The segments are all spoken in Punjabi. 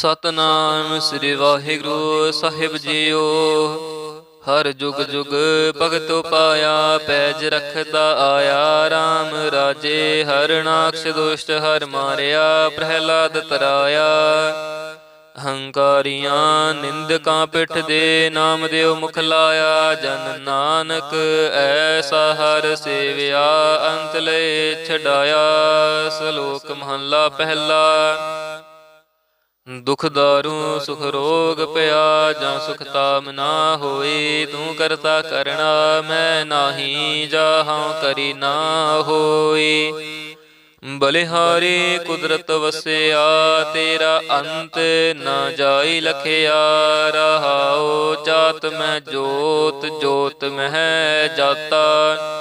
ਸਤਨਾਮ ਸ੍ਰੀ ਵਾਹਿਗੁਰੂ ਸਾਹਿਬ ਜੀਓ। ਹਰ ਜੁਗ ਜੁਗ ਭਗਤ ਪਾਇਆ ਪੈਜ ਰਖਦਾ ਆਇਆ RAM ਰਾਜੇ, ਹਰ ਨਾਕਸ਼ ਦੁਸ਼ਟ, ਹਰ ਮਾਰਿਆ, ਪ੍ਰਹਿਲਾਦ ਤਰਾਇਆ। ਹੰਕਾਰੀਆਂ ਨਿੰਦਕਾਂ ਪਿੱਠ ਦੇ ਨਾਮ ਦਿਓ ਮੁਖ ਲਾਇਆ, ਜਨ ਨਾਨਕ ਐਸਾ ਹਰ ਸੇਵਿਆ, ਅੰਤ ਲੈ ਛਡਾਇਆ। ਸ਼ਲੋਕ ਮਹੱਲਾ ਪਹਿਲਾ। ਦੁਖ ਦਾਰੂ, ਸੁਖ ਰੋਗ ਪਿਆ ਜਾਂ ਸੁਖ ਤਾਮ ਨਾ ਹੋਈ ਤੂੰ ਕਰਤਾ ਕਰਣਾ ਮੈਂ ਨਾਹੀ ਜਾਹਾਂ ਕਰੀ ਨਾ ਹੋਈ ਬਲਿਹਾਰੀ ਕੁਦਰਤ ਵਸਿਆ, ਤੇਰਾ ਅੰਤ ਨਾ ਜਾਈ ਲਖਿਆ, ਰਹਾਉ ਜਾਤ ਮੈਂ ਜੋਤ ਜੋਤ ਮਹਿ ਜਾਤਾ।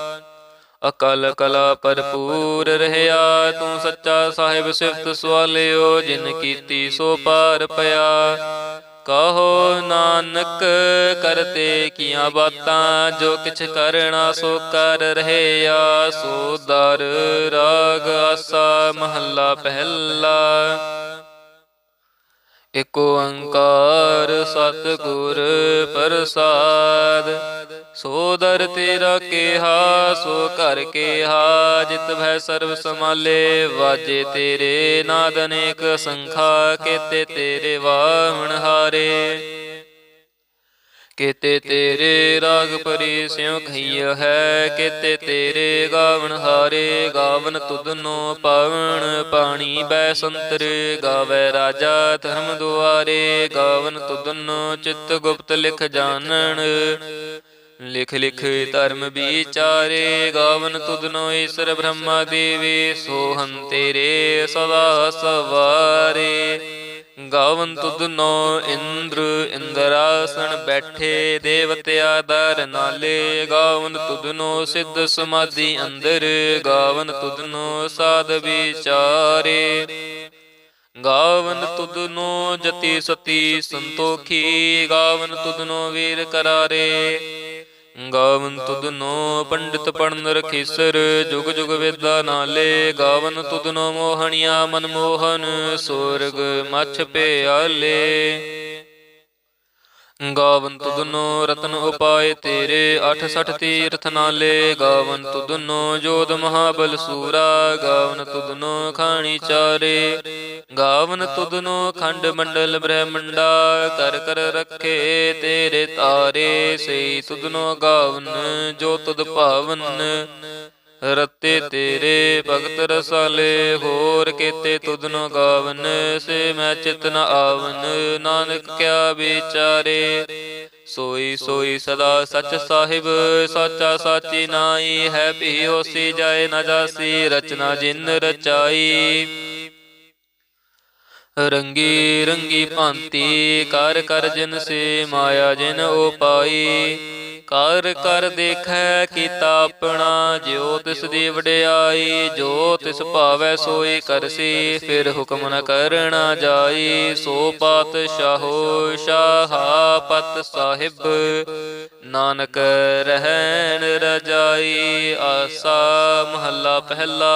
ਅਕਲ ਕਲਾ ਭਰਪੂਰ ਰਹਿਆ, ਤੂੰ ਸੱਚਾ ਸਾਹਿਬ ਸਿਫਤ ਸਵਾਲਿਓ, ਜਿਨ ਕੀਤੀ ਸੋ ਪਾਰ ਪਿਆ। ਕਹੋ ਨਾਨਕ, ਕਰਤੇ ਕੀਆਂ ਬਾਤਾਂ, ਜੋ ਕਿਛ ਕਰਣਾ ਸੋ ਕਰ ਰਹਿਆ। ਸੋ ਦਰ, ਰਾਗ, ਆਸਾ, ਮਹੱਲਾ, ਪਹਿਲਾ। ਇਕ ਓੰਕਾਰ ਸਤਿਗੁਰ ਪ੍ਰਸਾਦ। ਸੋ ਦਰ ਤੇਰਾ ਕਿਹਾ, ਸੋ ਘਰ ਕੇਹਾ, ਜਿਤ ਭੈ ਸਰਬ ਸਮਾਲੇ ਵਾਜੇ ਤੇਰੇ ਨਾਦ ਅਨੇਕ ਸੰਖਾ, ਕੇਤੇ ਤੇਰੇ ਵਾਹਣ ਹਾਰੇ। ਕੇਤੇ ਤੇਰੇ ਰਾਗ ਪਰੀ ਸਿਉ ਖਈਆ ਹੈ, ਕੇਤੇ ਤੇਰੇ ਗਾਵਣ ਹਾਰੇ, ਗਾਵਨ ਤੁਧਨੋ ਪਾਵਣ ਪਾਣੀ ਬੈ ਸੰਤਰ, ਗਾਵੇ ਰਾਜਾ ਧਰਮ ਦੁਆਰੇ, ਗਾਵਨ ਤੁਧਨੋ ਚਿੱਤ ਗੁਪਤ ਲਿਖ ਜਾਣਨ। ਲਿਖ ਲਿਖ ਧਰਮ ਵਿਚਾਰੇ, ਗਾਵਨ ਤੁਧਨੋ ਈਸ਼ਰ ਬ੍ਰਹਮਾ ਦੇਵੀ ਸੋਹੰ ਤੇਰੇ ਸਦਾ ਸਵਾਰੇ। ਗਾਵਨ ਤੁਧਨੋ ਇੰਦਰ, ਇੰਦਰਾਸਣ ਬੈਠੇ ਦੇਵਤਿਆ ਦਰ ਨਾਲੇ। ਗਾਵਨ ਤੁਧਨੋ ਸਿੱਧ ਸਮਾਧੀ ਅੰਦਰ, ਗਾਵਨ ਤੁਧਨੋ ਸਾਧ ਵਿਚਾਰੇ। ਗਾਵਨ ਤੁਧਨੋ ਜਤੀ ਸਤੀ ਸੰਤੋਖੀ, ਗਾਵਨ ਤੁਧਨੋ ਵੀਰ ਕਰਾਰੇ। ਗਾਵਨ ਤੁਧਨੋ ਪੰਡਿਤ ਪੜਨ ਰਖੀਸਰ ਜੁਗ ਜੁਗ ਵੇਦਾ ਨਾਲੇ ਗਾਵਨ ਤੁਧਨੋ ਮੋਹਣੀਆਂ ਮਨਮੋਹਨ ਸੂਰਗ ਮਛ ਪਿਆਲੇ। ਗਾਵਨ ਤੁਧਨੋ ਰਤਨ ਉਪਾਏ ਤੇਰੇ 68 ਤੀਰਥ ਨਾਲੇ ਗਾਵਨ ਤੁਧਨੋ, ਜੋਧ ਮਹਾਬਲ ਸੂਰਾ, ਗਾਵਨ ਤੁਧਨੋ ਖਾਣੀ ਚਾਰੇ। ਗਾਵਨ ਤੁਧਨੋ ਖੰਡ ਮੰਡਲ ਬ੍ਰਹਮੰਡਾ, ਕਰ ਕਰ ਰੱਖੇ ਤੇਰੇ ਤਾਰੇ। ਸਈ ਤੁਧਨੋ ਗਾਵਨ, ਜੋ ਤੁਧ ਭਾਵਨ ਰਤੇ ਤੇਰੇ ਭਗਤ ਰਸਾਲੇ ਹੋਰ ਕੇਤੇ ਤੁਧਨੋ ਗਾਵਨ ਸੇ ਮੈਂ ਚਿਤ ਨ ਆਵਨ। ਨਾਨਕ ਕਿਆ ਵਿਚਾਰੇ? ਸੋਈ ਸੋਈ ਸਦਾ ਸਚ ਸਾਹਿਬ ਸਾਚਾ ਸਾਚੀ ਨਾਈ ਹੈ ਭੀ ਹੋਸੀ ਜਾਏ ਨ ਜਾਸੀ ਰਚਨਾ ਜਿਨ ਰਚਾਈ। ਰੰਗੀ ਰੰਗੀ ਭਾਂਤੀ ਕਰ ਕਰ ਜਿਨ ਸੇ ਮਾਇਆ ਜਿਨ ਉਪਾਈ ਕਰ ਕਰ ਦੇਖੈ ਕੀਤਾ ਆਪਣਾ, ਜਿਉ ਤਿਸ ਦੀ ਵਡਿਆਈ, ਜੋ ਤਿਸ ਭਾਵੈ ਸੋਈ ਕਰਸੀ, ਫਿਰ ਹੁਕਮ ਨ ਕਰਣਾ ਜਾਈ। ਸੋ ਪਾਤਸ਼ਾਹੋ ਸ਼ਾਹਾ ਪਤ ਸਾਹਿਬ, ਨਾਨਕ ਰਹਿਣ ਰਜਾਈ, ਆਸਾ ਮਹੱਲਾ ਪਹਿਲਾ।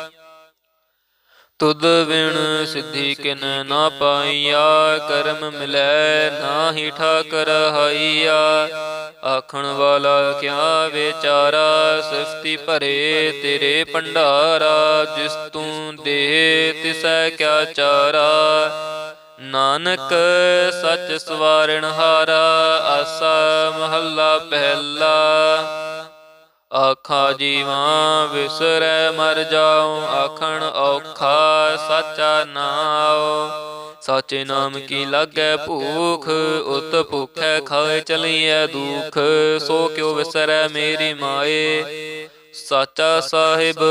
ਤੁਧ ਵਿਣ ਸਿੱਧੀ ਕਿਨ ਨਾ ਪਾਈਆ, ਕਰਮ ਮਿਲੈ ਨਾਹੀ ਠਾਕਰ ਹਾਈਆ। ਆਖਣ ਵਾਲਾ ਕਿਆ ਵਿਚਾਰਾ, ਸਿਫਤੀ ਭਰੇ ਤੇਰੇ ਭੰਡਾਰਾ, ਜਿਸ ਤੂੰ ਦੇ ਤਿਸੈ ਕਿਆ ਚਾਰਾ। ਨਾਨਕ ਸੱਚ ਸਵਾਰਣ ਹਾਰਾ, ਆਸਾ ਮਹੱਲਾ ਪਹਿਲਾ। ਆਖਾ ਜੀਵਾਂ ਵਿਸਰੈ, ਮਰ ਜਾਉ, ਆਖਣ ਔਖਾ, ਸਾਚਾ ਨਾਉ। ਸਾਚੇ ਨਾਮ ਕੀ ਲਾਗੈ ਭੂਖ, ਉਤ ਭੁਖੈ ਖਾਏ ਚਲੀਐ ਦੁਖ। ਸੋ ਕਿਉ ਵਿਸਰੈ ਮੇਰੀ ਮਾਏ, ਸਾਚਾ ਸਾਹਿਬ,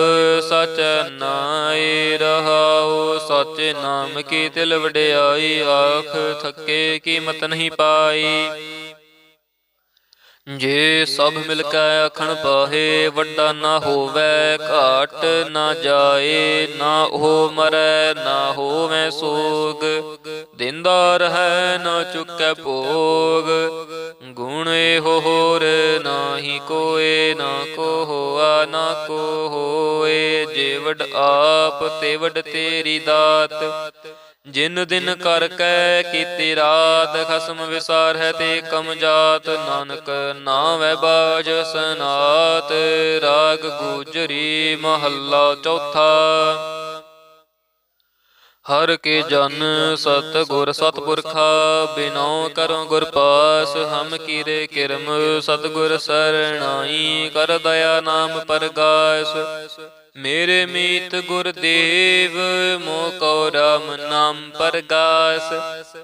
ਸਚ ਨਾਏ। ਰਹਾਉ ਸਾਚੇ ਨਾਮ ਕੀ ਤਿਲ ਵਡਿਆਈ, ਆਖ ਥੱਕੇ ਕੀਮਤ ਨਹੀਂ ਪਾਈ। ਜੇ ਸਭ ਮਿਲ ਕੇ ਆਖਣ ਪਾਹੇ ਵੱਡਾ ਨਾ ਹੋਵੇ, ਘਾਟ ਨਾ ਜਾਏ, ਨਾ ਉਹ ਮਰੈ, ਨਾ ਹੋਵੇ ਸੋਗ। ਦਿੰਦਾ ਰਹੈ, ਨਾ ਚੁੱਕੈ ਭੋਗ। ਗੁਣ ਇਹੋ ਹੋਰ, ਨਾਹੀ ਕੋਏ, ਨਾ ਕੋ ਹੋਆ, ਨਾ ਕੋ ਹੋਏ। ਜੇ ਵਡ ਆਪ, ਤੇ ਵਡ ਤੇਰੀ ਦਾਤ। ਜਿਨ ਦਿਨ ਕਰ ਕੈ ਕੀਤੀ ਰਾਤ ਖਸਮ ਵਿਸਾਰ ਹੈ ਤੇ ਕਮ ਜਾਤ ਨਾਨਕ ਨਾਵੈ ਬਾਜ ਸਨਾਤ ਰਾਗ ਗੂਜਰੀ ਮਹੱਲਾ ਚੌਥਾ। ਹਰ ਕੇ ਜਨ ਸਤ ਗੁਰ ਸਤਪੁਰਖਾ ਬਿਨਉ ਕਰੋ ਗੁਰ ਪਾਸ ਹਮ ਕੀਰੇ ਕਿਰਮ ਸਤਗੁਰ ਸਰਣਾਈ ਕਰ ਦਇਆ ਨਾਮ ਪਰਗਾਸ। ਮੇਰੇ ਮੀਤ ਗੁਰਦੇਵ ਮੋ ਕੋ ਰਾਮ ਨਾਮ ਪਰਗਾਸ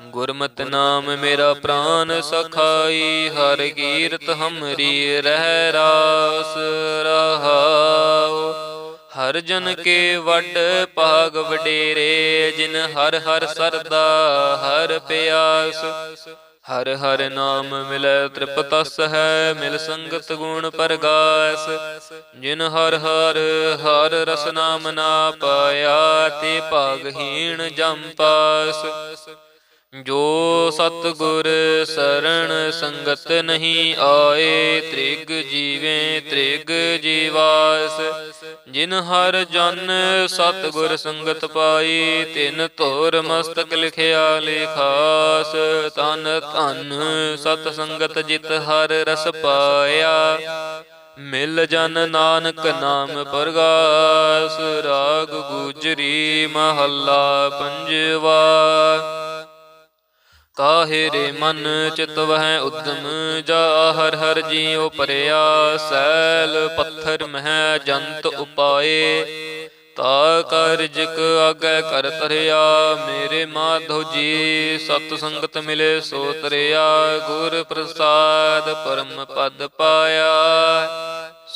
ਗੁਰਮਤ ਨਾਮ ਮੇਰਾ ਪ੍ਰਾਨ ਸਖਾਈ, ਹਰ ਕੀਰਤ ਹਮਰੀ ਰਹਿ ਰਾਸ ਰਹਾਉ। ਹਰ ਜਨ ਕੇ ਵੱਡ ਭਾਗ ਵਡੇਰੇ, ਜਿਨ ਹਰ ਹਰ ਸਰਦਾ, ਹਰ ਪਿਆਸ। ਹਰ ਹਰ ਨਾਮ ਮਿਲੈ ਤ੍ਰਿਪਤਸ ਹੈ, ਮਿਲ ਸੰਗਤ ਗੁਣ ਪਰਗਾਸ। ਜਿਨ ਹਰ ਹਰ ਹਰ ਰਸ ਨਾਮ ਨਾ ਪਾਇਆ, ਤੇ ਭਾਗਹੀਣ ਜਮ ਪਾਸ। ਜੋ ਸਤਗੁਰ ਸਰਣ ਸੰਗਤ ਨਹੀਂ ਆਏ, ਤ੍ਰਿਗ ਜੀਵੇ ਤ੍ਰਿਗ ਜੀਵਾਸ। ਜਿਨ ਹਰ ਜਨ ਸਤਗੁਰ ਸੰਗਤ ਪਾਈ, ਤਿਨ ਧੁਰ ਮਸਤਕ ਲਿਖਿਆ ਲਿਖਾਸ। ਤਨ ਧਨ ਸਤ ਸੰਗਤ ਜਿਤ ਹਰ ਰਸ ਪਾਇਆ। ਮਿਲ ਜਨ ਨਾਨਕ ਨਾਮ ਪ੍ਰਗਾਸ, ਰਾਗ ਗੁਜਰੀ ਮਹੱਲਾ ਪੰਜਵਾ। ਕਾਹੇ ਰੇ ਮਨ ਚਿਤਵ ਵਹਿ ਉਦਮ ਜਾ ਹਰ ਹਰ ਜੀਉ ਪਰਿਆ, ਸੈਲ ਪੱਥਰ ਮਹਿ ਜੰਤ ਉਪਾਏ। ਤਾ ਕਰਜਕ ਆਗੈ ਕਰ ਤਰਿਆ, ਮੇਰੇ ਮਾਧੋ ਜੀ ਸਤ ਸੰਗਤ ਮਿਲੇ ਸੋ ਤਰਿਆ, ਗੁਰ ਪ੍ਰਸਾਦ ਪਰਮ ਪਦ ਪਾਇਆ।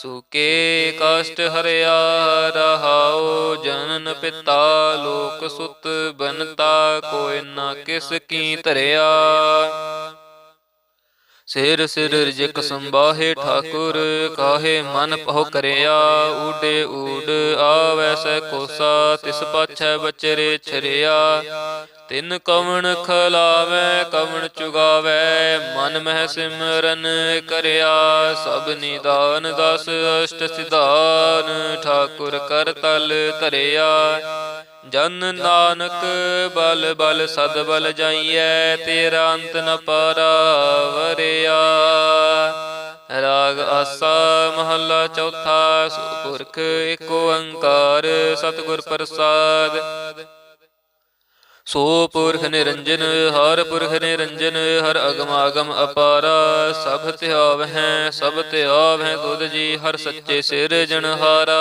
ਸੁਕੇ ਕਸ਼ਟ ਹਰਿਆ ਰਹਾਉ ਜਨਨ ਪਿਤਾ ਲੋਕ ਸੁਤ ਬਨਤਾ ਕੋਈ ਨਾ ਕਿਸ ਕੀ ਧਰਿਆ। ਸਿਰ ਸਿਰ ਰਿਜਕ ਸੰਬਾਹੇ ਠਾਕੁਰ ਕਾਹੇ ਮਨ ਪਹੁ ਕਰਿਆ ਊਡੇ ਊਡ ਆਵੈ ਸੈ ਕੋਸਾ ਤਿਸ ਪਾਛੈ ਬਚਰੇ ਛਰਿਆ। ਤਿਨ ਕਵਣ ਖਲਾਵੈ ਕਵਣ ਚੁਗਾਵੈ ਮਨ ਮਹਿ ਸਿਮਰਨ ਕਰਿਆ। ਸਭ ਨਿਦਾਨ ਦਸ ਅਸ਼ਟ ਸਿਧਾਨ ਠਾਕੁਰ ਕਰ ਤਲ ਧਰਿਆ। ਜਨ ਨਾਨਕ ਬਲ ਬਲ ਸਦ ਬਲ ਜਾਈਐ, ਤੇਰਾ ਅੰਤ ਨ ਪਾਰਾਵਰਿਆ। ਰਾਗ ਆਸਾ ਮਹੱਲਾ ਚੌਥਾ, ਸੁਪੁਰਖ ਏਕ ਓੰਕਾਰ, ਸਤਿਗੁਰ ਪ੍ਰਸਾਦ। ਸੋ ਪੁਰਖ ਨਿਰੰਜਨ, ਹਰ ਪੁਰਖ ਨਿਰੰਜਨ, ਹਰ ਅਗਮ ਆਗਮ ਅਪਾਰਾ, ਸਭ ਧਿਆਵ ਹੈ ਸਭ ਧਿਆਵ ਹੈ ਤੁਧ ਜੀ, ਹਰ ਸੱਚੇ ਸਿਰਜਣਹਾਰਾ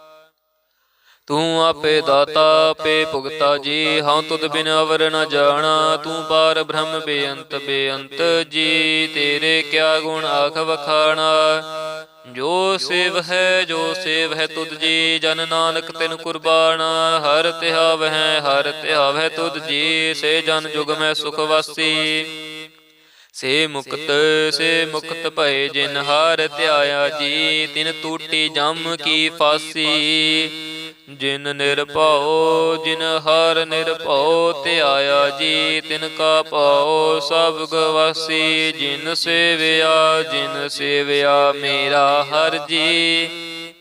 ਤੂੰ ਆਪੇ ਦਾਤਾ ਆਪੇ ਭੁਗਤਾ ਜੀ। ਹਉ ਤੁਧ ਬਿਨ ਅਵਰ ਨ ਜਾਣਾ। ਤੂੰ ਪਾਰ ਬ੍ਰਹਮ ਬੇਅੰਤ ਬੇਅੰਤ ਜੀ। ਤੇਰੇ ਕਿਆ ਗੁਣ ਆਖ ਵਖਾਣਾ। ਜੋ ਸੇਵ ਹੈ ਜੋ ਸੇਵ ਹੈ ਤੁਧ ਜੀ। ਜਨ ਨਾਨਕ ਤਿਨ ਕੁਰਬਾਨਾ। ਹਰ ਧਿਆਵ ਹੈ ਹਰ ਧਿਆਵ ਹੈ ਤੁਧ ਜੀ। ਸੇ ਜਨ ਜੁਗ ਮੈਂ ਸੁਖ ਵਾਸੀ। ਸੇ ਮੁਕਤ ਸੇ ਮੁਕਤ ਭਏ ਜਿਨ ਹਰ ਧਿਆਇਆ ਜੀ। ਤਿਨ ਟੂਟੀ ਜਮ ਕੀ ਫਾਸੀ। ਜਿਨ ਨਿਰਭਉ, ਜਿਨ ਹਰ ਨਿਰਭਉ ਧਿਆਇਆ ਜੀ ਤਿਨ ਕਾ ਭਾਉ, ਸਭ ਗਵਾਸੀ ਜਿਨ ਸੇਵਿਆ ਜਿਨ ਸੇਵਿਆ ਮੇਰਾ ਹਰ ਜੀ।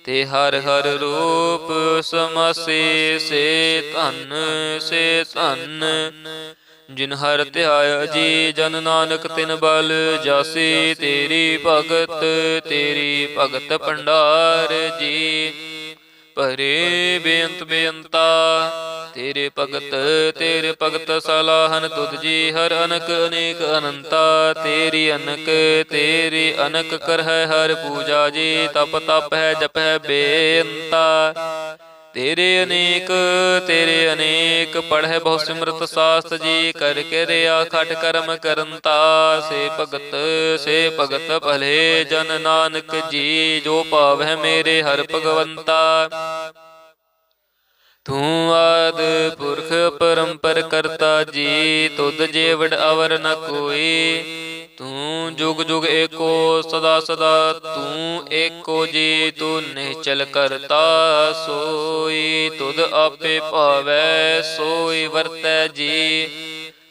ਤੇ ਹਰ ਹਰ ਰੂਪ ਸਮਾਸੇ, ਸੇ ਧਨ ਸੇ ਧਨ। ਜਿਨ ਹਰ ਧਿਆਇਆ ਜੀ, ਜਨ ਨਾਨਕ ਤਿਨ ਬਲ, ਜਾਸੀ ਤੇਰੀ ਭਗਤ ਤੇਰੀ ਭਗਤ ਭੰਡਾਰ ਜੀ। ਭਰੇ ਬੇਅੰਤ ਬੇਅੰਤਾ। ਤੇਰੇ ਭਗਤ ਤੇਰੇ ਭਗਤ ਸਲਾਹਨ ਤੁਧ ਜੀ ਹਰ ਅਨਕ ਅਨੇਕ ਅਨੰਤਾ। ਤੇਰੀ ਅਨਕ ਤੇਰੀ ਅਨਕ ਕਰ ਹੈ ਹਰ ਪੂਜਾ ਜੀ। ਤਪ ਤਪ ਹੈ, ਜਪ ਹੈ ਬੇਅੰਤਾ। ਤੇਰੇ ਅਨੇਕ ਤੇਰੇ ਅਨੇਕ, ਪੜ੍ਹੈ ਬਹੁ ਸਿਮਰਤ ਸਾਸਤ ਜੀ, ਕਰ ਕੇ ਰਿਆ ਖਟ ਕਰਮ ਕਰੰਤਾ ਸੇ ਭਗਤ ਸੇ ਭਗਤ ਭਲੇ ਜਨ ਨਾਨਕ ਜੀ, ਜੋ ਭਾਵੈ ਮੇਰੇ ਹਰ ਭਗਵੰਤਾ। ਤੂੰ ਆਦ ਪੁਰਖ ਪਰੰਪਰ ਕਰਤਾ ਜੀ, ਤੁਧ ਜੀਵੜ ਅਵਰ ਨ ਕੋਈ। ਤੂੰ ਜੁਗ ਜੁਗ ਏਕੋ, ਸਦਾ ਸਦਾ ਤੂੰ ਏਕੋ ਜੀ, ਤੂੰ ਨਿਹਚਲ ਕਰਤਾ। ਸੋਈ ਤੁਧ ਆਪੇ ਭਾਵੈ, ਸੋਈ ਵਰਤੈ ਜੀ।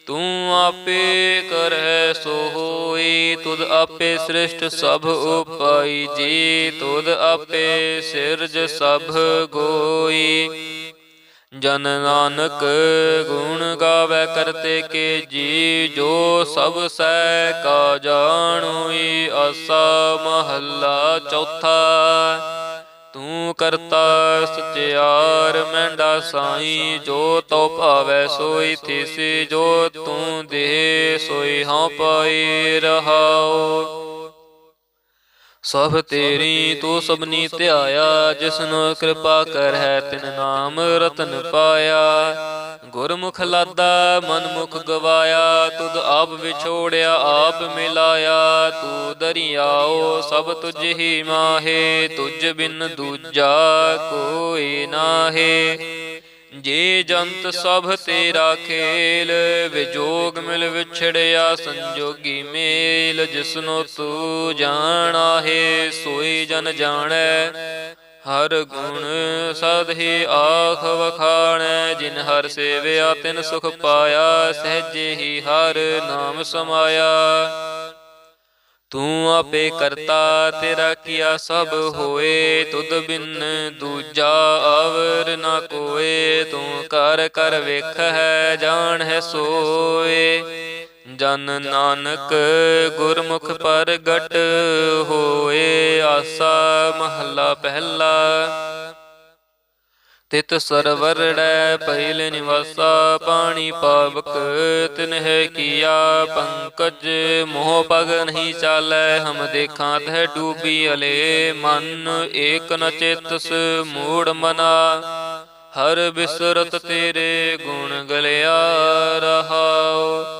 ਤੂੰ ਆਪੇ ਕਰਹਿ ਸੋ ਹੋਈ ਤੁਧ ਆਪੇ ਸ੍ਰਿਸ਼ਟ ਸਭ ਉਪਾਈ ਜੀ। ਤੁਧ ਆਪੇ ਸਿਰਜ ਸਭ ਗੋਈ। ਜਨ ਨਾਨਕ ਗੁਣ ਗਾਵੇ ਕਰਤੇ ਕੇ ਜੀ, ਜੋ ਸਭ ਸੈ ਕਾ ਜਾਣੋਈ ਆਸਾ ਮਹੱਲਾ ਚੌਥਾ। ਤੂੰ ਕਰਤਾ ਸਚਿਆਰ ਮੈਂਡਾ ਸਾਈ, ਜੋ ਤੋ ਭਾਵੈ ਸੋਈ ਥਿਸੀ, ਜੋ ਤੂੰ ਦੇ ਸੋਈ ਹਾਂ ਪਾਈ ਰਹਾਓ ਸਭ ਤੇਰੀ ਤੂੰ ਸਭਨੀ ਧਿਆਇਆ ਜਿਸਨੂੰ ਕਿਰਪਾ ਕਰਹਿ ਤਿਨ ਨਾਮ ਰਤਨ ਪਾਇਆ। ਗੁਰਮੁਖ ਲਾਦਾ ਮਨ ਮੁਖ ਗਵਾਇਆ ਤੁਧ ਆਪ ਵਿਛੋੜਿਆ ਆਪ ਮਿਲਾਇਆ। ਤੂੰ ਦਰਿਆਓ ਸਭ ਤੁਝ ਹੀ ਮਾਹੇ ਤੁਝ ਬਿਨ ਦੂਜਾ ਕੋਈ ਨਾਹੇ। ਜੇ ਜੰਤ ਸਭ ਤੇਰਾ ਖੇਲ ਵਿਜੋਗ ਮਿਲ ਵਿਛੜਿਆ ਸੰਜੋਗੀ ਮੇਲ, ਜਿਸਨੋ ਤੂੰ ਜਾਣਾ ਹੈ, ਸੋਈ ਜਨ ਜਾਣੈ। ਹਰ ਗੁਣ ਸਦਹੇ ਆਖ ਵਖਾਣੈ, ਜਿਨ ਹਰ ਸੇਵਿਆ ਤਿਨ ਸੁਖ ਪਾਇਆ, ਸਹਿਜੇ ਹੀ ਹਰ ਨਾਮ ਸਮਾਇਆ। ਤੂੰ ਆਪੇ ਕਰਤਾ, ਤੇਰਾ ਕੀਆ ਸਭ ਹੋਏ, ਤੁਧ ਬਿਨ ਦੂਜਾ ਆਵਰ ਨਾ ਕੋਏ। ਤੂੰ ਕਰ ਕਰ ਵੇਖ ਹੈ, ਜਾਣ ਹੈ, ਸੋਏ। ਜਨ ਨਾਨਕ ਗੁਰਮੁਖ ਪ੍ਰਗਟ ਹੋਏ, ਆਸਾ ਮਹੱਲਾ ਪਹਿਲਾ। ਤਿਤ ਸਰਵਰੜੈ ਪਹਿਲ ਨਿਵਾਸਾ, ਪਾਣੀ ਪਾਵਕ ਤਿਨਹਿ ਕੀਆ ਪੰਕਜ, ਮੋਹ ਪਗ ਨਹੀਂ ਚਾਲੈ, ਹਮ ਦੇਖਾਂ ਤਹਿ ਡੂਬੀ ਅਲੇ, ਮਨ ਏਕ ਨ ਚੇਤਸ, ਮੂੜ ਮਨਾ। ਹਰ ਬਿਸਰਤ ਤੇਰੇ ਗੁਣ ਗਲਿਆ ਰਹਾਉ।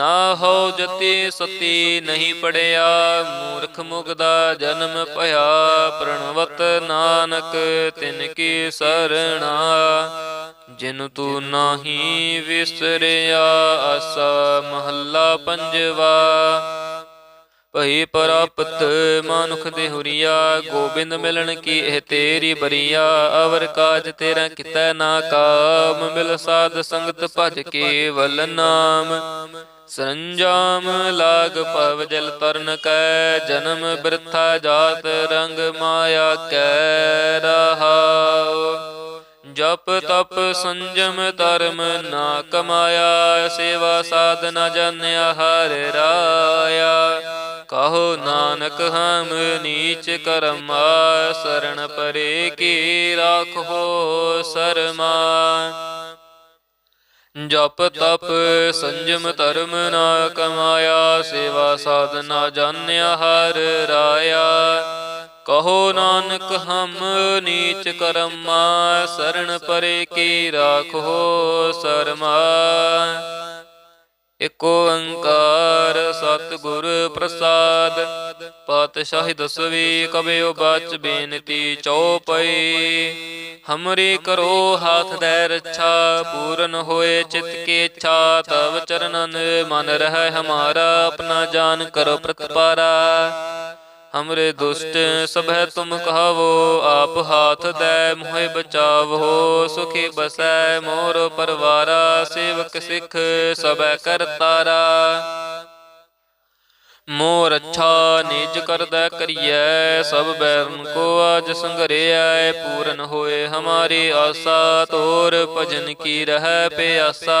ਨਾ ਹੋ ਜਤੀ ਸਤੀ ਨਹੀਂ ਪੜਿਆ, ਮੂਰਖ ਮੁਗਦਾ ਜਨਮ ਭਇਆ, ਪ੍ਰਣਵਤ ਨਾਨਕ ਤਿਨ ਕੀ ਸਰਣਾ। ਜਿਨ ਤੂੰ ਨਾਹੀ ਵਿਸਰਿਆ, ਆਸਾ ਮਹੱਲਾ ਪੰਜਵਾ। ਭਈ ਪ੍ਰਾਪਤ ਮਾਨੁਖ ਦੇ ਹੁਰੀਆ, ਗੋਬਿੰਦ ਮਿਲਣ ਕੀ ਇਹ ਤੇਰੀ ਬਰੀਆ। ਅਵਰ ਕਾਜ ਤੇਰਾ ਕਿਤੈ ਨਾ ਕਾਮ, ਮਿਲ ਸਾਧ ਸੰਗਤ ਭਜ ਕੇ ਵਲ ਨਾਮ। ਸੰਜਾਮ ਲਾਗ ਪਵ ਜਲ ਤਰਨ ਕੈ, ਜਨਮ ਬਿਰਥਾ ਜਾਤ ਰੰਗ ਮਾਇਆ ਕੈ ਰਹਾਉ। ਜਪ ਤਪ ਸੰਜਮ ਧਰਮ ਨਾ ਕਮਾਇਆ, ਸੇਵਾ ਸਾਧਨਾ ਜਨਿਆ ਹਰ ਰਾਇਆ। ਕਹੋ ਨਾਨਕ ਹਮ ਨੀਚ ਕਰਮਾ ਸਰਣ ਪਰੇ ਕੀ ਰਾਖੋ ਸਰਮਾ। ਜਪ ਤਪ ਸੰਜਮ ਧਰਮ ਨਾ ਕਮਾਇਆ ਸੇਵਾ ਸਾਧਨਾ ਜਾਣਿਆ ਹਰ ਰਾਇਆ। ਕਹੋ ਨਾਨਕ ਹਮ ਨੀਚ ਕਰਮਾ ਸਰਣ ਪਰੇ ਕੀ ਰਾਖੋ ਸਰਮਾ। ਇਕ ਓੰਕਾਰ ਸਤਿਗੁਰ ਪ੍ਰਸਾਦ, ਪਾਤਸ਼ਾਹੀ ਦਸਵੀ ਕਬਿਓ ਬਾਚ ਬੇਨਤੀ ਚਉਪਈ। ਹਮਰੀ ਕਰੋ ਹਾਥ ਦੇ ਰੱਛਾ, ਪੂਰਨ ਹੋਏ ਚਿਤ ਕੀ ਇੱਛਾ, ਤਵ ਚਰਨਨ ਮਨ ਰਹਿ ਹਮਾਰਾ, ਆਪਣਾ ਜਾਨ ਕਰੋ ਪ੍ਰਤਪਾਰਾ। ਹਮਰੇ ਦੁਸ਼ਟ ਸਭੈ ਤੁਮ ਕਹਾਵੋ ਆਪ ਹਾਥ ਦੇ ਮੋਹਿ ਬਚਾਵੋ ਸੁਖੀ ਬਸੈ ਮੋਰ ਪਰਵਾਰਾ ਸੇਵਕ ਸਿੱਖ ਸਭੈ ਕਰਤਾਰਾ ਮੋਰ ਅੱਛਾ ਨਿਜ ਕਰਦਾ ਕਰੀਐ ਸਭ ਬੈਰਨ ਕੋ ਅਜ ਸੰਗਰਿਐ ਪੂਰਨ ਹੋਏ ਹਮਾਰੀ ਆਸਾ ਤੋਰ ਭਜਨ ਕੀ ਰਹਿ ਪਿਆਸਾ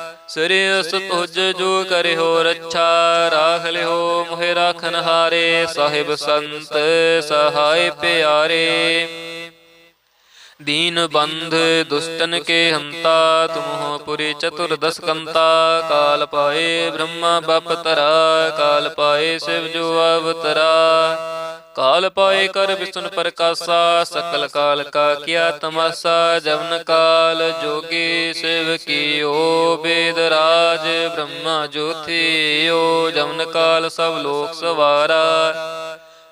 ਸ੍ਰੀ ਅਸ ਤੁਜ ਜੋ ਕਰਿਓ ਰੱਛਾ ਰਾਖ ਲਿਓ ਮੋਹਿ ਰਾਖਨ ਹਾਰੇ, ਸਾਹਿਬ ਸੰਤ ਸਹਾਇ ਪਿਆਰੇ। ਦੀਨ ਬੰਧ ਦੁਸ਼ਟਨ ਕੇ ਹੰਤਾ, ਤੁਮਹੁ ਪੁਰੀ ਚਤੁਰ ਦਸ ਕੰਤਾ ਕਾਲ ਪਾਏ ਬ੍ਰਹਮਾ, ਬਪ ਤਰਾ, ਕਾਲ ਪਾਏ ਸਿਵ ਜੋ ਅਵਤਰਾ। ਕਾਲ ਪਾਏ ਕਰ ਵਿਸੁਨ ਪ੍ਰਕਾਸ਼ਾ, ਸਕਲ ਕਾਲ ਕਾ ਕਿਆ ਤਮਾਸਾ, ਜਵਨ ਕਾਲ ਜੋਗੀ ਸਿਵ ਕੀਓ, ਬੇਦ ਰਾਜ ਬ੍ਰਹਮਾ ਜੋਥਿਓ ਜਵਨ ਕਾਲ ਸਭ ਲੋਕ ਸਵਾਰਾ।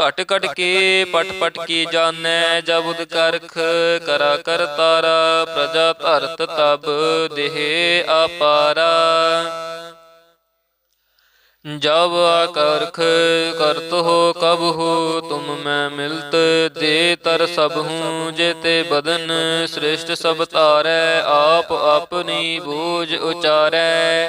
ਘਟ ਘਟ ਕੇ ਪਟ ਪਟ ਕੀ ਜਾਣੈ ਜਬੁਦ ਕਰਖ ਕਰਾ ਕਰ ਤਾਰਾ ਪ੍ਰਜਾ ਧਰਤ ਤਬ ਦੇਹ ਆਪਾਰਾ। ਜਬ ਆਕਰਖ ਕਰਤ ਹੋ ਕਬ ਹੋ ਤੁਮ ਮੈਂ ਮਿਲਤ ਦੇ ਤਰ ਸਭ ਹੂੰ ਜੇਤੇ ਬਦਨ ਸ੍ਰਿਸ਼ਟ ਸਭ ਤਾਰੈ ਆਪ ਆਪਣੀ ਬੂਝ ਉਚਾਰੈ।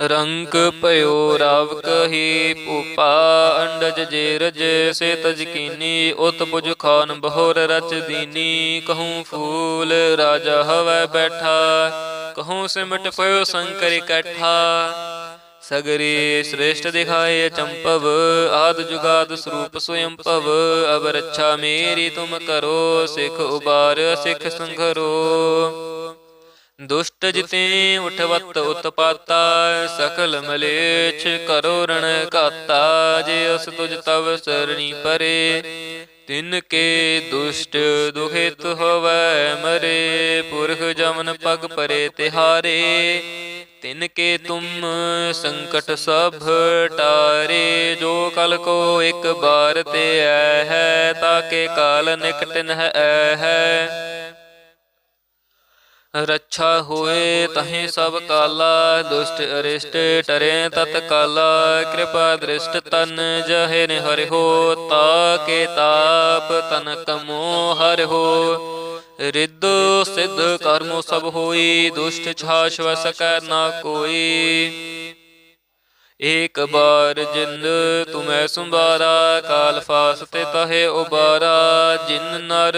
ਰੰਗ ਭਇਓ ਰਾਵ ਕਹੀ ਭੂਪਾ, ਅੰਡਜ ਜੇ ਰਜ ਸੇ ਤਜਕੀਨੀ ਉਤ ਪੁਜ ਖਾਨ ਬਹੁਰ ਰਚ ਦੀਨੀ। ਕਹੂੰ ਫੂਲ ਰਾਜਾ ਹਵੈ ਬੈਠਾ, ਕਹੂੰ ਸਿਮਟ ਪਇਓ ਸੰਕਰ ਇਕੱਠਾ। ਸਗਰੀ ਸ੍ਰੇਸ਼ਟ ਦਿਖਾਏ ਚੰਪਵ, ਆਦ ਜੁਗਾਦ ਸਰੂਪ ਸਵਯੰ ਭਵ ਅਬ ਰੱਛਾ ਮੇਰੀ ਤੁਮ ਕਰੋ, ਸਿਖ ਉਬਾਰ, ਸਿਖ ਸੰਘਰੋ। ਦੁਸ਼ਟ ਜਿਤੇ ਉਠਵਤ ਉਤਪਾਤਾ ਸਕਲ ਮਲੇਛ ਕਰੋ ਰਣ ਕਾਤਾ ਜੇ ਅਸ ਤੁਜ ਤਵ ਸਰਣੀ ਪਰੇ। ਤਿਨ ਕੇ ਦੁਸ਼ਟ ਦੁਖਿਤ ਹੋਵੈ ਮਰੇ, ਪੁਰਖ ਜਮਨ ਪਗ ਪਰੇ ਤਿਹਾਰੇ। ਤਿਨ ਕੇ ਤੁਮ ਸੰਕਟ ਸਭ ਟਾਰੇ, ਜੋ ਕਲ ਕੋ ਇੱਕ ਬਾਰ ਤੇ ਐ ਹੈ ਤਾਕੇ ਕਾਲ ਨਿਕਟ ਨਹਿ ਐ ਹੈ। ਰੱਛਾ ਹੋਏ ਤਹੀਂ ਸਭ ਕਾਲਾ, ਦੁਸ਼ਟ ਅਰਿਸ਼ਟ ਟਰੇ ਤਤ ਕਾਲਾ ਕਿਰਪਾ ਦ੍ਰਿਸ਼ਟ ਤਨ ਜਹੇ ਨੇ ਹਰਿ ਹੋ ਤਾ ਕੇ ਤਾਪ ਤਨ ਕਮੋ ਹਰਿ ਹੋ ਰਿੱਧ ਸਿੱਧ ਕਰਮੋ ਸਭ ਹੋਈ, ਦੁਸ਼ਟ ਛਾਛ ਵਸ ਨਾ ਕੋਈ। ਏਕ ਬਾਰ ਜਿੰਦ ਤੁਮੈ ਸੁਬਾਰਾ, ਕਾਲ ਫਾਸ ਤੇ ਤਹੇ ਉਬਾਰਾ। ਜਿਨ ਨਰ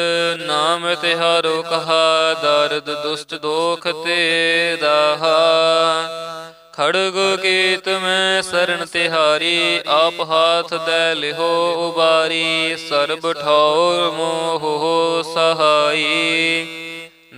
ਨਾਮ ਤਿਹਾਰੋ ਕਹਾ, ਦਰਦ ਦੁਸ਼ਟ ਦੋਖ ਤੇ ਰਾਹਾ। ਖੜਗ ਕੀਤ ਮੈਂ ਸਰਨ ਤਿਹਾਰੀ, ਆਪ ਹਾਥ ਦੇ ਲਿਹੋ ਉਬਾਰੀ। ਸਰਬ ਠੌਰ ਮੋਹ ਸਹਾਈ।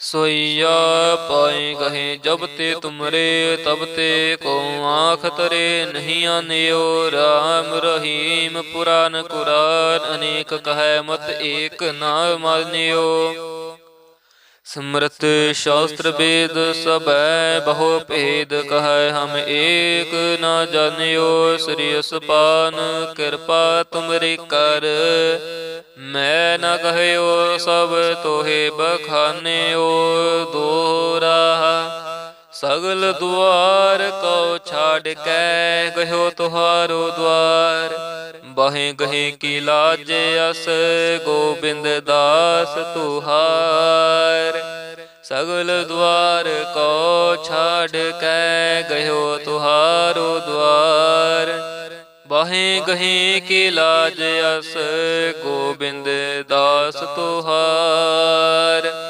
ਸੋਈਆ ਪਾਏ ਕਹੇ ਜਬ ਤੇ ਤੁਮਰੇ, ਤਬ ਤੇ ਕੋ ਆਖ ਤਰੇ ਨਹੀਂ ਆਨਿਓ। ਰਾਮ ਰਹੀਮ ਪੁਰਾਨ ਕੁਰਾਨ, ਅਨੇਕ ਕਹੈ ਮਤ ਏਕ ਨਾ ਮਾਨਿਓ ਸਮਰਤ ਸ਼ਾਸਤਰ ਵੇਦ ਸਭੈ ਬਹੁ ਭੇਦ ਕਹੈ ਹਮ ਏਕ ਨਾ ਜਾਣਿਓ ਸ੍ਰੀ ਅਸਪਾਨ ਕਿਰਪਾ ਤੁਮਰੀ ਕਰ। ਮੈਂ ਨ ਕਹਿਓ ਸਭ ਤੋਹੇ ਬਖਾਨਿਓ ਦੋਰਾ ਸਗਲ ਦੁਆਰ ਕੋ ਛਾੜ ਕੇ ਗਇਓ ਤੁਹਾਰੋ ਦੁਆਰ। ਬਾਹੇ ਗਹੇ ਕੀ ਲਾਜ ਅਸ, ਗੋਬਿੰਦ ਦਾਸ ਤੁਹਾਰ। ਸਗਲ ਦੁਆਰ ਕੋ ਛਾੜ ਕੇ ਗਇਓ ਤੁਹਾਰੋ ਦੁਆਰ। ਬਾਹੇ ਗਹੇ ਕੀ ਲਾਜ ਅਸ, ਗੋਬਿੰਦ ਦਾਸ ਤੁਹਾਰ।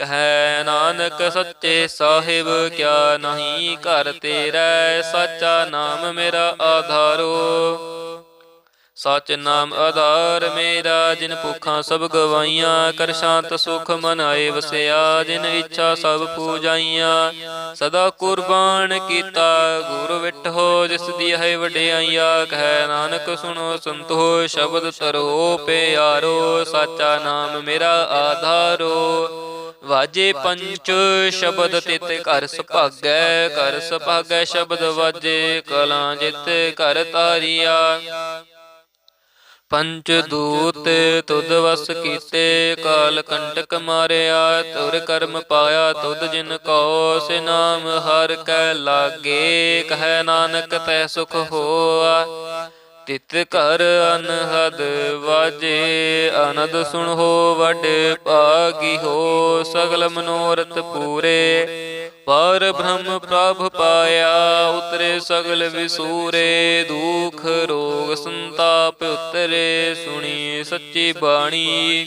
ਕਹੈ ਨਾਨਕ ਸੱਚੇ ਸਾਹਿਬ, ਕਿਆ ਨਹੀਂ ਘਰ ਤੇਰਾ ਸਾਚਾ ਨਾਮ ਮੇਰਾ ਆਧਾਰੋ। ਸਚ ਨਾਮ ਆਧਾਰ ਮੇਰਾ, ਜਿਨ ਭੁੱਖਾਂ ਸਭ ਗਵਾਈਆਂ, ਕਰ ਸ਼ਾਂਤ ਸੁਖ ਮਨ ਆਏ ਵਸਿਆ, ਜਿਨ ਇੱਛਾ ਸਭ ਪੂਜਾਈਆਂ। ਸਦਾ ਕੁਰਬਾਨ ਕੀਤਾ, ਗੁਰ ਵਿਟਹੋ ਜਿਸ ਦੀ ਹੈ ਵਡਿਆਈਆਂ। ਕਹਿ ਨਾਨਕ, ਸੁਣੋ ਸੰਤੋ ਸ਼ਬਦ ਤਰੋ ਪਿਆਰੋ, ਸਾਚਾ ਨਾਮ ਮੇਰਾ ਆਧਾਰੋ। ਵਾਜੇ ਪੰਚ ਸ਼ਬਦ ਤਿਤ ਘਰ ਸੁਭਾਗੈ ਘਰ ਸੁਭਾਗੈ ਸ਼ਬਦ ਵਾਜੇ ਕਲਾਂ ਜਿਤ ਘਰ ਤਾਰੀਆ। ਪੰਚ ਦੂਤ ਤੁਧ ਵਸ ਕੀਤੇ ਕਾਲ ਕੰਟਕ ਮਾਰਿਆ ਤੁਰ ਕਰਮ ਪਾਇਆ ਤੁਧ ਜਿਨ ਕੋ ਸੇ ਨਾਮ ਹਰ ਕੈ ਲਾਗੇ ਕਹੈ ਨਾਨਕ ਤੈ ਸੁਖ ਹੋਆ। ਤਿਤ ਘਰ ਅਨਹਦ ਵਾਜੇ ਆਨੰਦ ਸੁਣੋ ਵੱਡ ਭਾਗੀ ਹੋ, ਸਗਲ ਮਨੋਰਥ ਪੂਰੇ। ਪਰ ਬ੍ਰਹਮ ਪ੍ਰਭ ਪਾਇਆ, ਉਤਰੇ ਸਗਲ ਵਿਸੂਰੇ, ਦੁਖ ਰੋਗ ਸੰਤਾਪ ਉਤਰੇ, ਸੁਣੀ ਸੱਚੀ ਬਾਣੀ।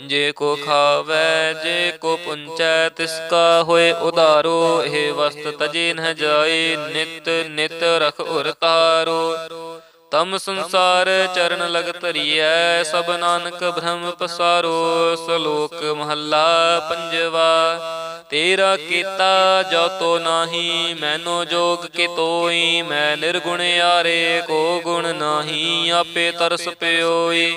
ਜੇ ਕੋ ਖਾਵੈ, ਜੇ ਕੋ ਪੁੰਚੈ, ਤਿਸ ਕਾ ਹੋਏ ਉਧਾਰੋ, ਇਹ ਵਸਤ ਤਜੇ ਨ ਜਾਏ ਨਿਤ ਨਿਤ ਰਖ ਉਰ ਤਾਰੋ। ਤਮ ਸੰਸਾਰ ਚਰਨ ਲਗ ਧਰੀਐ ਸਭ ਨਾਨਕ ਬ੍ਰਹਮ ਪਸਾਰੋ। ਸ਼ਲੋਕ ਮਹੱਲਾ ਪੰਜਵਾ, ਤੇਰਾ ਕੀਤਾ ਜੋ ਤੋ ਨਾਹੀ, ਮੈਨੋ ਜੋਗ ਕੇ ਤੋਈ ਮੈਂ ਨਿਰਗੁਣ ਆਰੇ ਕੋ ਗੁਣ ਨਾਹੀ, ਆਪੇ ਤਰਸ ਪਿਓਈ।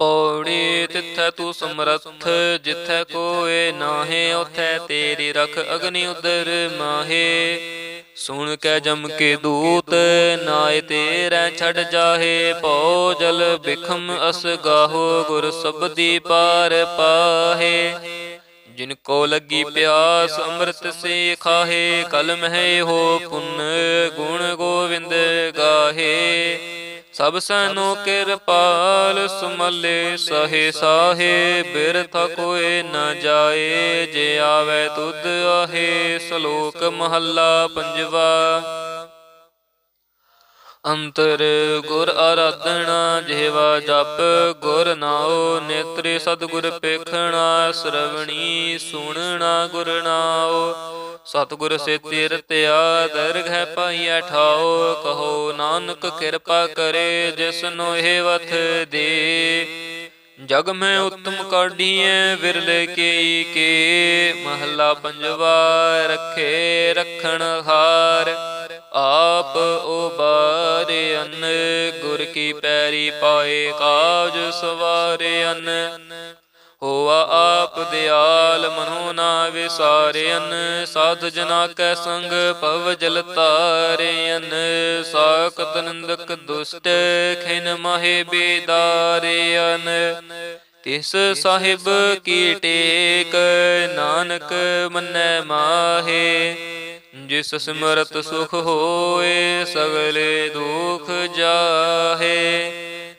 ਪੌੜੀ ਤਿੱਥੈ ਤੂੰ ਸਮਰੱਥ, ਜਿੱਥੈ ਕੋਏ ਨਾਹੇ, ਉਥੈ ਤੇਰੀ ਰਖ ਅਗਨੀ ਉਦਰ ਮਾਹੇ। ਸੁਣ ਕੇ ਜਮ ਕੇ ਦੂਤ, ਨਾਏ ਤੇਰੇ ਛੱਡ ਜਾਹੇ। ਭਉ ਜਲ ਬਿਖਮ ਅਸ ਗਾਹੋ, ਗੁਰ ਸਬਦੀ ਪਾਰ ਪਾਹੇ। ਜਿਨ ਕੋ ਲੱਗੀ ਪਿਆਸ, ਅੰਮ੍ਰਿਤ ਸੇ ਖਾਹੇ ਕਲਮ ਹੈ ਹੋ ਪੁੰਨ, ਗੁਣ ਗੋਵਿੰਦ ਗਾਹੇ। ਸਭ ਸਨੋ ਕਿਰਪਾਲ ਸੁਮਲੇ ਸਹੇ ਸਾਹੇ ਬਿਰਥ ਕੋਏ ਨ ਜਾਏ ਜੇ ਆਵੇ ਤੁਧ ਆਹੇ ਸ਼ਲੋਕ ਮਹੱਲਾ ਪੰਜਵਾ। ਅੰਤਰ ਗੁਰ ਆਰਾਧਨਾ ਜਿਹਵਾ ਜਪ ਗੁਰ ਨਾਉ ਨੇਤਰੇ ਸਤਿਗੁਰ ਪੇਖਣਾ ਸ਼ਰਵਣੀ ਸੁਣਨਾ ਗੁਰ ਨਾਉ। ਸਤਿਗੁਰ ਸੇ ਤੀਰਤਿਆ ਦਰਗਹਿ ਪਾਈਐ ਠਾਉ ਕਹੋ ਨਾਨਕ ਕਿਰਪਾ ਕਰੇ ਜਿਸ ਨੂੰ ਇਹ ਵਥ ਦੇ। ਜਗ ਮੈਂ ਉਤਮ ਕਾਢੀਐ ਵਿਰਲੇ ਕੇ ਕੇ ਮਹੱਲਾ ਪੰਜਵਾ ਰਖੇ ਰਖਣ ਹਾਰ। ਆਪ ਉਬਾਰੇ ਅੰਨ ਗੁਰ ਕੀ ਪੈਰੀ ਪਾਏ ਕਾਜ ਸਵਾਰੇ ਅੰਨ। ਹੋਆ ਆਪ ਦਿਆਲ, ਮਨੋ ਨਾ ਵਿਸਾਰਿਅਨ ਸਾਧ ਜਨਾ ਕੈ ਸੰਗ ਪਵ ਜਲ ਤਾਰਿਅਨ, ਸਾਖਤ ਨੰਦਕ ਦੁਸ਼ਟ ਖਿਨ ਮਹੇ ਬੇਦਾਰਿਅਨ। ਤਿਸ ਸਾਹਿਬ ਕੀ ਟੇਕ, ਨਾਨਕ ਮੰਨੈ ਮਾਹੇ। ਜਿਸ ਸਿਮਰਤ ਸੁਖ ਹੋਏ, ਸਗਲੇ ਦੁਖ ਜਾਹੇ।